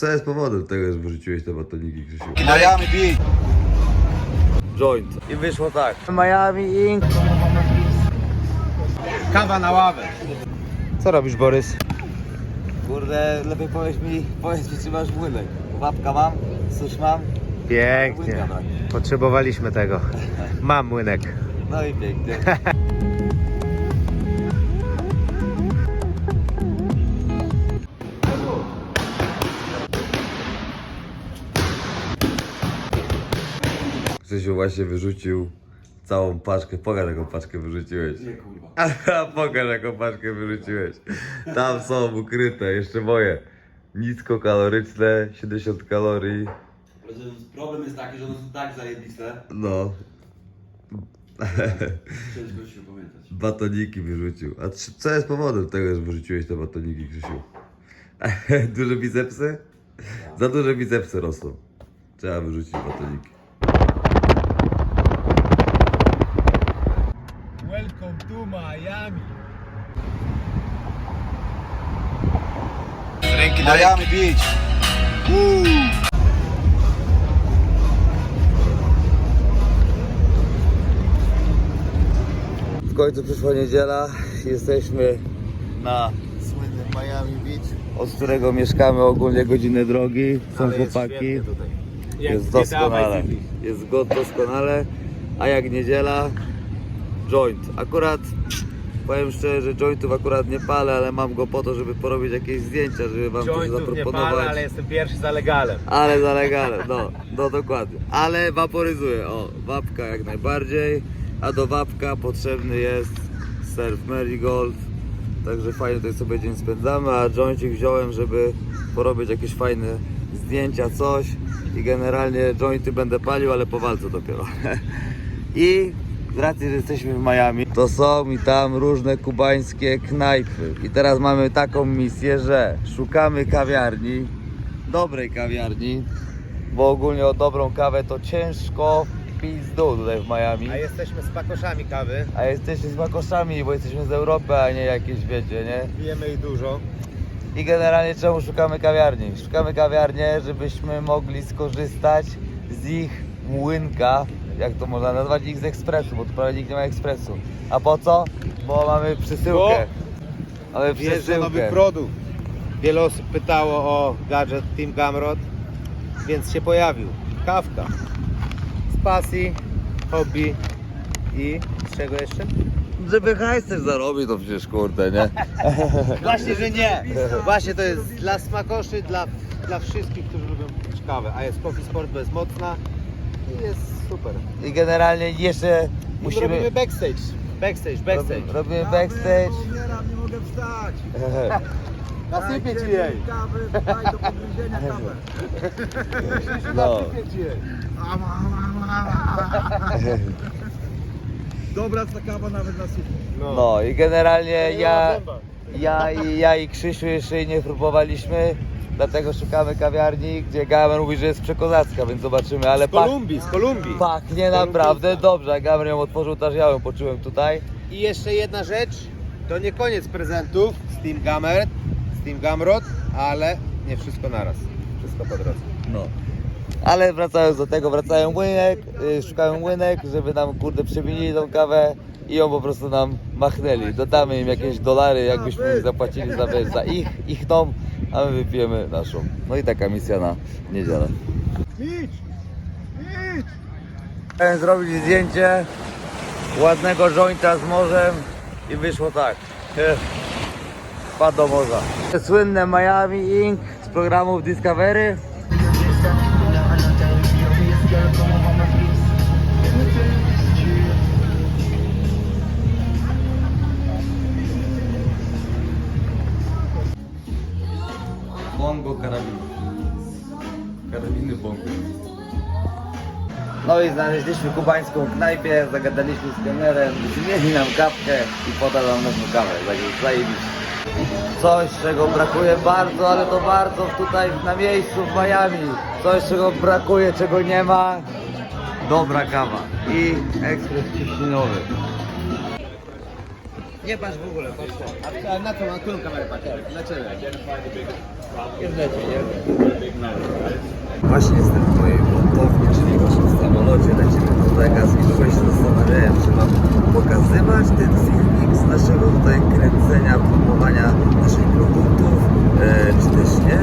co jest powodem tego, że wyrzuciłeś te batoniki, Krzysiu? Miami Beach. Joint. I wyszło tak. Miami Ink. Kawa na ławę. Co robisz, Borys? Kurde, lepiej powiedz mi, powiedz mi, czy masz młynek. Łapka mam, susz mam, Pięknie. Potrzebowaliśmy tego. Mam młynek. no i pięknie. Krzysiu właśnie wyrzucił całą paczkę. Pokaż jaką paczkę wyrzuciłeś. Nie kurwa. Pokaż jaką paczkę wyrzuciłeś. Tam są ukryte, jeszcze moje. Niskokaloryczne, 70 kalorii. Problem jest taki, że one są tak zajebiste. No, Ciężko się pamiętać. batoniki wyrzucił. A czy- co jest powodem tego, że wyrzuciłeś te batoniki, Krzysiu? Duże bicepsy? Za duże bicepsy rosną. Trzeba wyrzucić batoniki. Welcome to Miami. Miami Beach. W końcu przyszła niedziela. Jesteśmy na słynnym Miami Beach, od którego mieszkamy ogólnie godzinę drogi. Są chłopaki. Jest doskonale. Jest go doskonale. A jak niedziela, joint. Akurat powiem szczerze, że jointów akurat nie palę, ale mam go po to, żeby porobić jakieś zdjęcia, żeby wam coś Jointów nie zaproponować. palę, ale jestem pierwszy za legalem. Ale za legale, no, no dokładnie. Ale waporyzuję, o, wapka jak najbardziej, a do wapka potrzebny jest surf marigold, także fajnie tutaj sobie dzień spędzamy, a jointik wziąłem, żeby porobić jakieś fajne zdjęcia, coś i generalnie jointy będę palił, ale po walce dopiero. I z racji, że jesteśmy w Miami, to są i tam różne kubańskie knajpy. I teraz mamy taką misję, że szukamy kawiarni, dobrej kawiarni, bo ogólnie o dobrą kawę to ciężko pizdu tutaj w Miami. A jesteśmy z pakoszami kawy. A jesteście z makoszami, bo jesteśmy z Europy, a nie jakieś wiecie, nie? Pijemy ich dużo. I generalnie czemu szukamy kawiarni? Szukamy kawiarnię, żebyśmy mogli skorzystać z ich młynka, jak to można nazwać, ich z ekspresu, bo tu prawie nikt nie ma ekspresu. A po co? Bo mamy przesyłkę. Mamy Jest nowy przesyłkę. produkt. Wiele osób pytało o gadżet Team Gamrot, więc się pojawił. Kawka. Z pasji, hobby i z czego jeszcze? Żeby hajs też zarobić, to przecież kurde, nie? Właśnie, że nie. Właśnie to jest dla smakoszy, dla, dla wszystkich, którzy lubią pić kawę. A jest Coffee Sport, bo jest mocna i jest super. I generalnie jeszcze Musimy... musimy... Robimy backstage. Backstage, backstage. Robimy, robimy backstage. Umieram, nie mogę wstać. Nasypię ci jej. Kawy, daj do podgryzienia kawę. No. Nasypię ci jej. Dobra ta kawa nawet na sypie. No i generalnie Nie ja, ja, i, ja i Krzysiu jeszcze nie próbowaliśmy, dlatego szukamy kawiarni, gdzie Gamer mówi, że jest przekozacka, więc zobaczymy, ale Z pach, Kolumbii, z Kolumbii. pachnie naprawdę dobrze, a Gamer ją otworzył, też ja ją poczułem tutaj. I jeszcze jedna rzecz, to nie koniec prezentów z Team Gamer, z Team Gamrot, ale nie wszystko naraz. Wszystko po drodze. No. Ale wracając do tego, wracają łynek, y, szukają łynek, żeby nam kurde przemienili tą kawę i ją po prostu nam machnęli. Dodamy im jakieś dolary, jakbyśmy zapłacili za, wiesz, za ich, ich tą, a my wypijemy naszą. No i taka misja na niedzielę. Idź! Idź! Chciałem zrobić zdjęcie ładnego jointa z morzem i wyszło tak. Wpadł do morza. Słynne Miami Ink z programów Discovery. No i znaleźliśmy kubańską knajpę, zagadaliśmy z kelnerem, zmieni nam kawkę i podał nam nową kawę, także zajebiście. Coś, czego brakuje bardzo, ale to bardzo tutaj na miejscu w Miami. Coś, czego brakuje, czego nie ma. Dobra kawa i ekspres ciśninowy. Nie patrz w ogóle, patrz to. A, na co, na którą kamerę patrzę? Dlaczego? Jest lecie, nie? Właśnie jestem w mojej montowni, czyli właśnie w samolocie. Lecimy do Vegas i długo się zastanawiałem, czy mam pokazywać ten filmik z naszego tutaj kręcenia, promowania naszych produktów, e, czy też nie.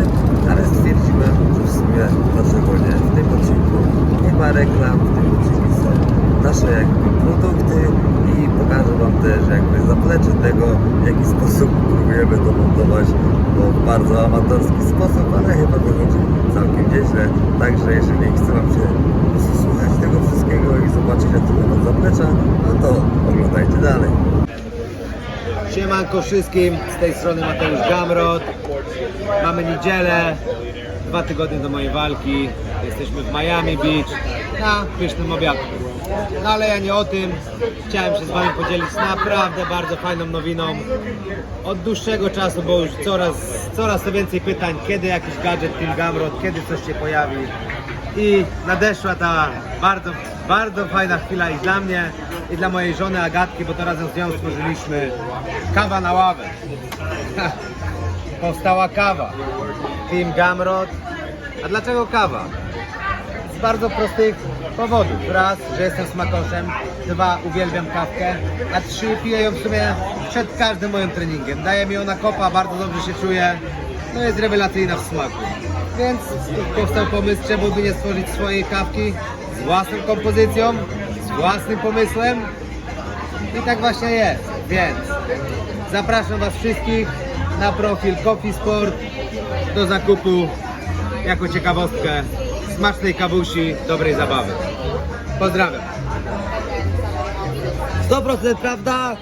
Ale stwierdziłem, że w sumie dlaczego nie. W tym odcinku nie ma reklam, w tym odcinku są nasze jakby produkty i pokażę Wam też jakby zaplecze tego, w jaki sposób próbujemy to montować, bo bardzo amatorski sposób, ale chyba wychodzi całkiem nieźle. Także jeżeli chce Wam się wszystkiego i zobaczyć jak to wygląda zaplecza, no to oglądajcie dalej. Siemanko wszystkim, z tej strony Mateusz Gamrot. Mamy niedzielę, dwa tygodnie do mojej walki. Jesteśmy w Miami Beach na pysznym obiadku. No ale ja nie o tym. Chciałem się z Wami podzielić naprawdę bardzo fajną nowiną. Od dłuższego czasu, bo już coraz, coraz to więcej pytań, kiedy jakiś gadżet Team Gamrot, kiedy coś się pojawi. I nadeszła ta bardzo, bardzo fajna chwila i dla mnie, i dla mojej żony Agatki, bo to razem z nią stworzyliśmy kawa na ławę. Powstała kawa. Team Gamrot. A dlaczego kawa? Z bardzo prostych powodów. Raz, że jestem smakoszem. Dwa, uwielbiam kawkę. A trzy, piję ją w sumie przed każdym moim treningiem. Daje mi ona kopa, bardzo dobrze się czuję. No jest rewelacyjna w smaku. Więc powstał pomysł, czemu by nie stworzyć swojej kawki własną kompozycją, z własnym pomysłem. I tak właśnie jest. Więc zapraszam Was wszystkich na profil Coffee Sport do zakupu jako ciekawostkę smacznej kawusi, dobrej zabawy. Pozdrawiam. 100% prawda,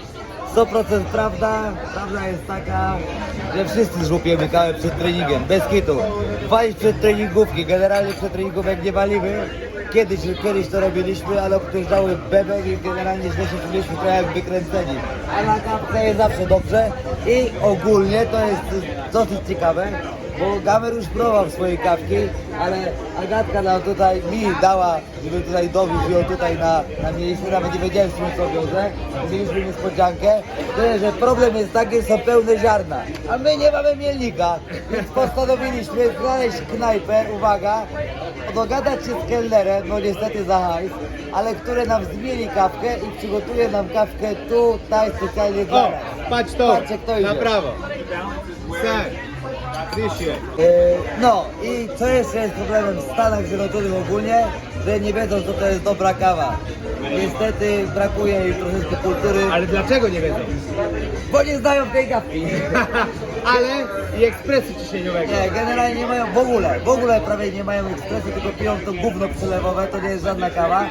100% prawda. Prawda jest taka, że wszyscy żłupiemy kawę przed treningiem, bez kitu. Walić przed treningówki, generalnie przed treningówek nie walimy. Kiedyś, kiedyś to robiliśmy, ale ktoś dały bebek i generalnie źle się czuliśmy trochę jak wykręceni. A na jest zawsze dobrze i ogólnie to jest dosyć ciekawe, bo Gamer już próbował swojej kawki, ale Agatka nam tutaj mi dała, żeby tutaj dowiózł ją tutaj na, na miejsce, nawet nie wiedziałem z tym co wiąże, mieliśmy niespodziankę, tyle, że problem jest taki, że są pełne ziarna, a my nie mamy mielnika, więc postanowiliśmy znaleźć knajpę, uwaga, dogadać się z kelnerem, no niestety za hajs, ale które nam zmieni kawkę i przygotuje nam kawkę tutaj specjalnie dla O, nas. patrz to, Patrzcie, kto idzie. na prawo. No i co jeszcze jest problemem w Stanach Zjednoczonych ogólnie, że nie wiedzą co to jest dobra kawa. Niestety brakuje im troszeczkę kultury, Ale dlaczego nie wiedzą? bo nie znają tej kawki. Ale i ekspresu ciśnieniowego. Nie, generalnie nie mają w ogóle, w ogóle prawie nie mają ekspresu, tylko piją to gówno przelewowe, to nie jest żadna kawa.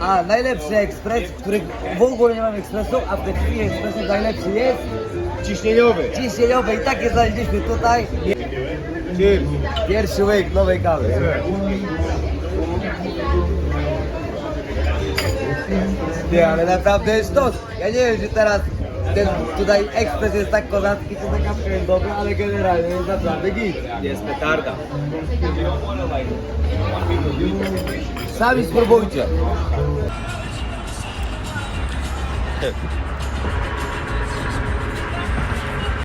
A najlepszy ekspres, w których w ogóle nie mają ekspresu, a w tej chwili ekspresu najlepszy jest Ciśnieniowy. i takie znaleźliśmy tutaj. Pierwszy łyk nowej kawy. Nie, ale naprawdę jest sztos. Ja nie wiem, czy teraz ten tutaj ekspres jest tak kozacki, czy ta kawka jest dobra, ale generalnie jest naprawdę git. Jest petarda. Sami spróbujcie.